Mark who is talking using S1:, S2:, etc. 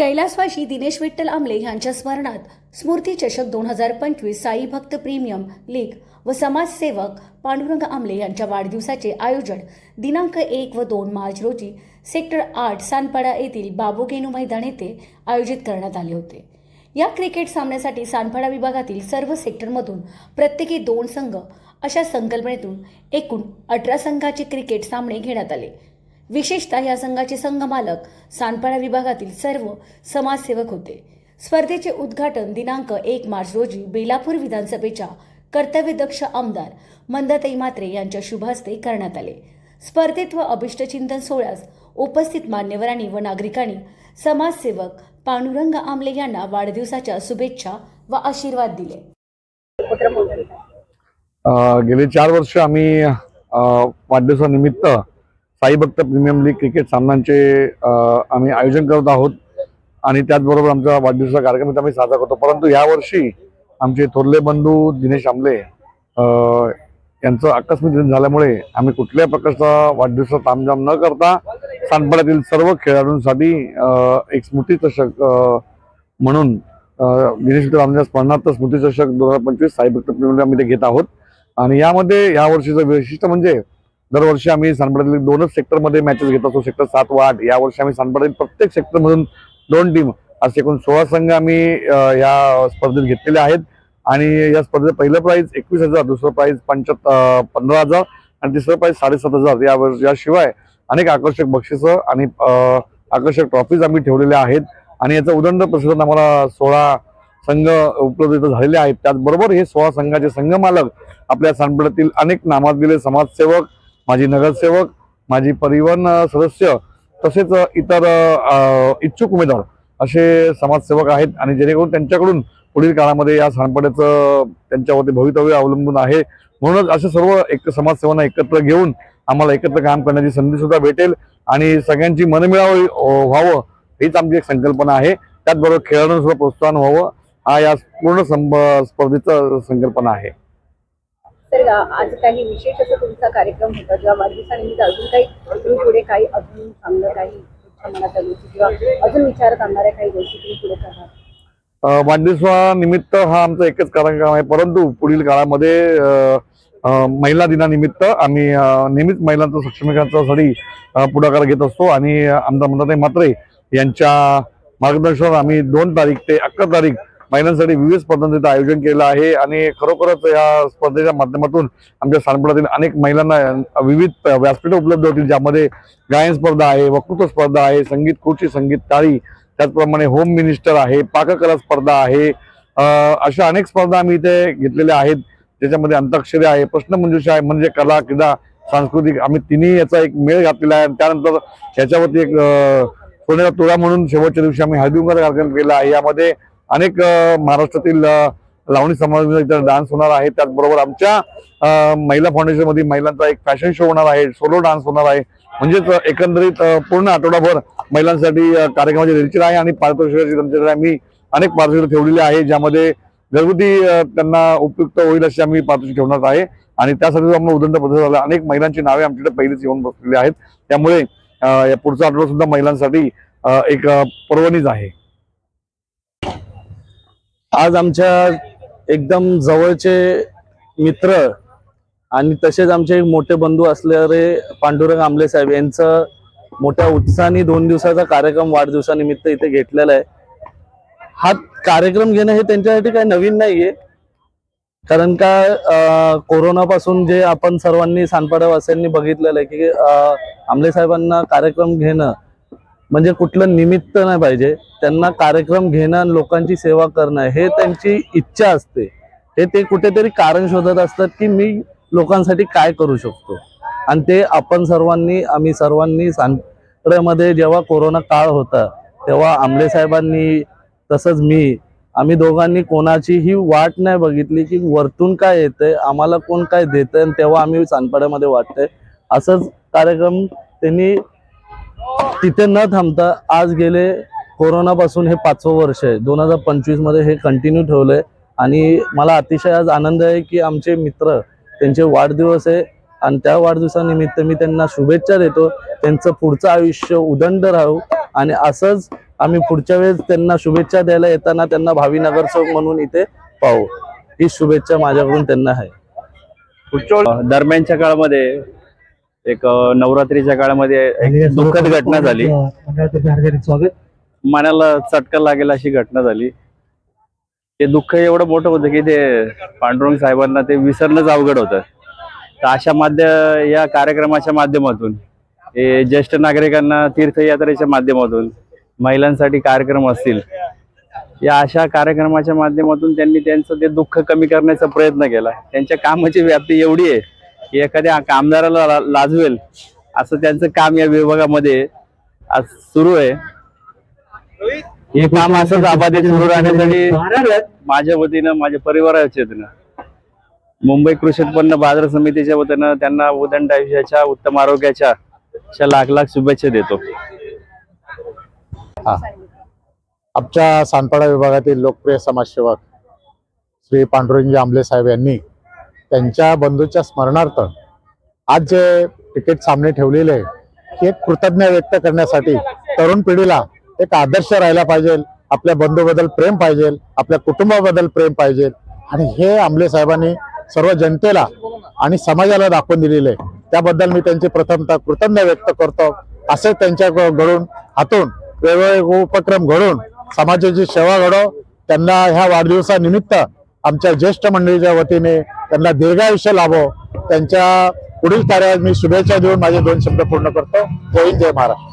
S1: कैलासवाशी दिनेश विठ्ठल आमले यांच्या स्मरणात स्मृती चषक दोन हजार पंचवीस साई भक्त प्रीमियम लीग व समाजसेवक पांडुरंग आमले यांच्या वाढदिवसाचे आयोजन दिनांक एक व दोन मार्च रोजी सेक्टर आठ सानपाडा येथील बाबोगेनू मैदान येथे आयोजित करण्यात आले होते. या क्रिकेट सामन्यासाठी सानपाडा विभागातील सर्व सेक्टरमधून प्रत्येकी दोन संघ अशा संकल्पनेतून एकूण अठरा संघाचे क्रिकेट सामने घेण्यात आले. विशेषतः या संघाचे संघ मालक सानपाडा विभागातील सर्व समाजसेवक होते. स्पर्धेचे उद्घाटन दिनांक एक मार्च रोजी बेलापूर विधानसभेच्या कर्तव्यदक्ष आमदार मंदाताई मात्रे यांच्या शुभ हस्ते करण्यात आले. स्पर्धेत व अभिष्टचिंतन सोहळ्यास उपस्थित मान्यवरांनी व नागरिकांनी समाजसेवक पांडुरंग आमले यांना वाढदिवसाच्या शुभेच्छा व आशीर्वाद दिले.
S2: गेले चार वर्ष आम्ही वाढदिवसानिमित्त साई भक्त प्रीमियम लीग क्रिकेट सामन्यांचे आम्ही आयोजन करत आहोत. आणि त्याचबरोबर आमचा वाढदिवसाचा कार्यक्रम आम्ही साजरा करतो. परंतु यावर्षी आमचे थोरले बंधू दिनेश आमले यांचं आकस्मिक निधन झाल्यामुळे आम्ही कुठल्याही प्रकारचा वाढदिवसाचा तामझाम न करता सानपाड्यातील सर्व खेळाडूंसाठी एक स्मृतीचषक म्हणून दिनेश विठ्ठल आमच्या स्मरणार्थ स्मृतीचषक दोन हजार पंचवीस साई भक्त प्रीमियम लीग आम्ही ते घेत आहोत. आणि यामध्ये यावर्षीचं वैशिष्ट्य म्हणजे दरवर्षी आम्ही सानपाड्यातील दोनच सेक्टरमध्ये मॅचेस घेत असतो. सेक्टर सात व आठ यावर्षी आम्ही सानपड्यातील प्रत्येक सेक्टरमधून दोन टीम असे एकूण सोळा संघ आम्ही या स्पर्धेत घेतलेले आहेत. आणि या स्पर्धेत पहिलं प्राईज एकवीस हजार दुसरं प्राईज पंच्यात पंधरा हजार आणि तिसरं प्राईज साडेसात हजार. या याशिवाय अनेक आकर्षक बक्षिसं आणि आकर्षक ट्रॉफीज आम्ही ठेवलेल्या आहेत. आणि याचं उदंड प्रसिद्ध आम्हाला सोळा संघ उपलब्ध झालेले आहेत. त्याचबरोबर हे सोळा संघाचे संघ मालक आपल्या सानपड्यातील अनेक नामाजलेले समाजसेवक माजी नगरसेवक माजी परिवहन सदस्य तसेच इतर इच्छुक उमेदवार असे समाजसेवक आहेत आणि जेणेकरून त्यांच्याकडून पुढील काळामध्ये या सानपड्याचं त्यांच्यावरती भवितव्य अवलंबून आहे. म्हणूनच असे सर्व एक समाजसेवांना एकत्र घेऊन आम्हाला एकत्र काम करण्याची संधी सुद्धा भेटेल आणि सगळ्यांची मनमिळावळी व्हावं हीच आमची एक संकल्पना आहे. त्याचबरोबर खेळाडूंना सुद्धा प्रोत्साहन व्हावं हा या पूर्ण संब स्पर्धेचा संकल्पना आहे.
S3: तर आज काही विशेष असं तुमचा कार्यक्रम होता किंवा वाढदिवसानिमित्त अजून काही तुम्ही पुढे काही अजून चांगलं काही मनात आली होती किंवा अजून विचारात आणणाऱ्या काही गोष्टी तुम्ही पुढे करणार
S2: वाढदिवसानिमित्त हा आमचा एकच कार्यक्रम आहे. परंतु पुढील काळामध्ये महिला दिनानिमित्त आम्ही नेहमीच महिलांचं सक्षमीकरणासाठी पुढाकार घेत असतो आणि आमदार मंदाताई मात्रे यांच्या मार्गदर्शनावर आम्ही दोन तारीख ते अकरा तारीख महिलांसाठी विविध स्पर्धांचं आयोजन केलं आहे आणि खरोखरच या स्पर्धेच्या माध्यमातून आमच्या सानपडातील अनेक महिलांना विविध व्यासपीठ उपलब्ध होतील ज्यामध्ये गायन स्पर्धा आहे वक्तृत्व स्पर्धा आहे संगीत खुर्ची संगीत ताळी त्याचप्रमाणे होम मिनिस्टर आहे पाककला स्पर्धा आहे. अशा अनेक स्पर्धा आम्ही इथे घेतलेल्या आहेत ज्याच्यामध्ये अंताक्षरी आहे प्रश्नमंजुषा आहे म्हणजे कला क्रीडा सांस्कृतिक आम्ही तिन्ही याचा एक मेळ घातलेला आहे. त्यानंतर याच्यावरती एक सोन्याचा तुळा म्हणून शेवटच्या दिवशी आम्ही हळदीकुंकवाचा कार्यक्रम केला आहे. यामध्ये अनेक महाराष्ट्रातील लावणी समाज डान्स होणार आहे. त्याचबरोबर आमच्या महिला फाउंडेशनमध्ये महिलांचा एक फॅशन शो होणार आहे. सोलो डान्स होणार आहे. म्हणजेच एकंदरीत पूर्ण आठवडाभर महिलांसाठी कार्यक्रमाची रेलचेल आहे आणि पारितोषिकाची त्यांच्याकडे आम्ही अनेक पारितोषिक ठेवलेली आहे ज्यामध्ये घरगुती त्यांना उपयुक्त होईल अशी आम्ही पारितोषिक ठेवणार आहे. आणि त्यासाठी आम्हाला उदंड पद्धत झाला. अनेक महिलांची नावे आमच्याकडे पहिलेच येऊन बसलेली आहेत. त्यामुळे या पुढचा आठवडा सुद्धा महिलांसाठी एक पर्वणीच आहे.
S4: आज आमच्या एकदम जवळचे मित्र आणि तसेच आमचे एक मोठे बंधू असलेले पांडुरंग आमले साहेब यांचं मोठ्या उत्साहाने दोन दिवसाचा कार्यक्रम वाढदिवसानिमित्त इथे घेतलेला आहे. हा कार्यक्रम घेणं हे त्यांच्यासाठी काही नवीन नाहीये. कारण का कोरोनापासून जे आपण सर्वांनी सानपाड्यावासियांनी बघितलेलं आहे की आमले साहेबांना कार्यक्रम घेणं म्हणजे कुठलं निमित्त नाही पाहिजे. त्यांना कार्यक्रम घेणं आणि लोकांची सेवा करणं हे त्यांची इच्छा असते. हे ते कुठेतरी कारण शोधत असतात की मी लोकांसाठी काय करू शकतो. आणि ते आपण सर्वांनी आम्ही सर्वांनी सांगड्यामध्ये जेव्हा कोरोना काळ होता तेव्हा आमले साहेबांनी तसंच मी आम्ही दोघांनी कोणाचीही वाट नाही बघितली की वरतून काय येतंय आम्हाला कोण काय देतंय आणि तेव्हा आम्ही सानपाड्यामध्ये वाटतंय. असंच कार्यक्रम त्यांनी तिथे न थांबता आज गेले कोरोनापासून हे पाचवं वर्ष आहे. दोन हजार पंचवीसमध्ये हे कंटिन्यू ठेवलंय. आणि मला अतिशय आज आनंद आहे की आमचे मित्र त्यांचे वाढदिवस आहे. आणि त्या वाढदिवसानिमित्त मी त्यांना शुभेच्छा देतो. त्यांचं पुढचं आयुष्य उदंड राहू. आणि असंच आम्ही पुढच्या वेळेस त्यांना शुभेच्छा द्यायला येताना त्यांना भावी नगरसेवक म्हणून इथे पाहू. ही शुभेच्छा माझ्याकडून त्यांना आहे.
S5: दरम्यानच्या काळामध्ये एक नवरात्रीच्या काळामध्ये एक दुःखद घटना झाली. मनाला चटका लागेल अशी घटना झाली. ते दुःख एवढं मोठं होतं की ते पांडुरंग साहेबांना ते विसरणंच अवघड होतं. तर अशा माध्य या कार्यक्रमाच्या माध्यमातून हे ज्येष्ठ नागरिकांना तीर्थयात्रेच्या माध्यमातून महिलांसाठी कार्यक्रम असतील या अशा कार्यक्रमाच्या माध्यमातून त्यांनी त्यांचं ते दुःख कमी करण्याचा प्रयत्न केला. त्यांच्या कामाची व्याप्ती एवढी आहे एखाद्या कामदाराला लाजवेल. असं त्यांचं काम या विभागामध्ये आज सुरू आहे. हे काम असंच आबादी सुरू राहण्यासाठी माझ्या वतीनं माझ्या परिवाराच्या वतीनं मुंबई कृषी उत्पन्न बाजार समितीच्या वतीनं त्यांना उदंड आयुष्याच्या उत्तम आरोग्याच्या लाख लाख शुभेच्छा देतो.
S6: आमच्या सानपाडा विभागातील लोकप्रिय समाजसेवक श्री पांडुरंगी आंबले साहेब यांनी त्यांच्या बंधूच्या स्मरणार्थ आज जे क्रिकेट सामने ठेवलेले आहे, हे एक कृतज्ञ व्यक्त करण्यासाठी तरुण पिढीला एक आदर्श राहायला पाहिजे आपल्या बंधूबद्दल प्रेम पाहिजे आपल्या कुटुंबाबद्दल प्रेम पाहिजे. आणि हे आंबले साहेबांनी सर्व जनतेला आणि समाजाला दाखवून दिलेले आहे. त्याबद्दल मी त्यांची प्रथमतः कृतज्ञ व्यक्त करतो. असे त्यांच्याकडून हातून वेगवेगळे उपक्रम घडून समाजाची सेवा घडव त्यांना ह्या वाढदिवसानिमित्त आमच्या ज्येष्ठ मंडळीच्या वतीने त्यांना दीर्घायुष्य लाभो. त्यांच्या पुढील कार्यात मी शुभेच्छा देऊन माझे दोन शब्द पूर्ण करतो. जय जय महाराष्ट्र.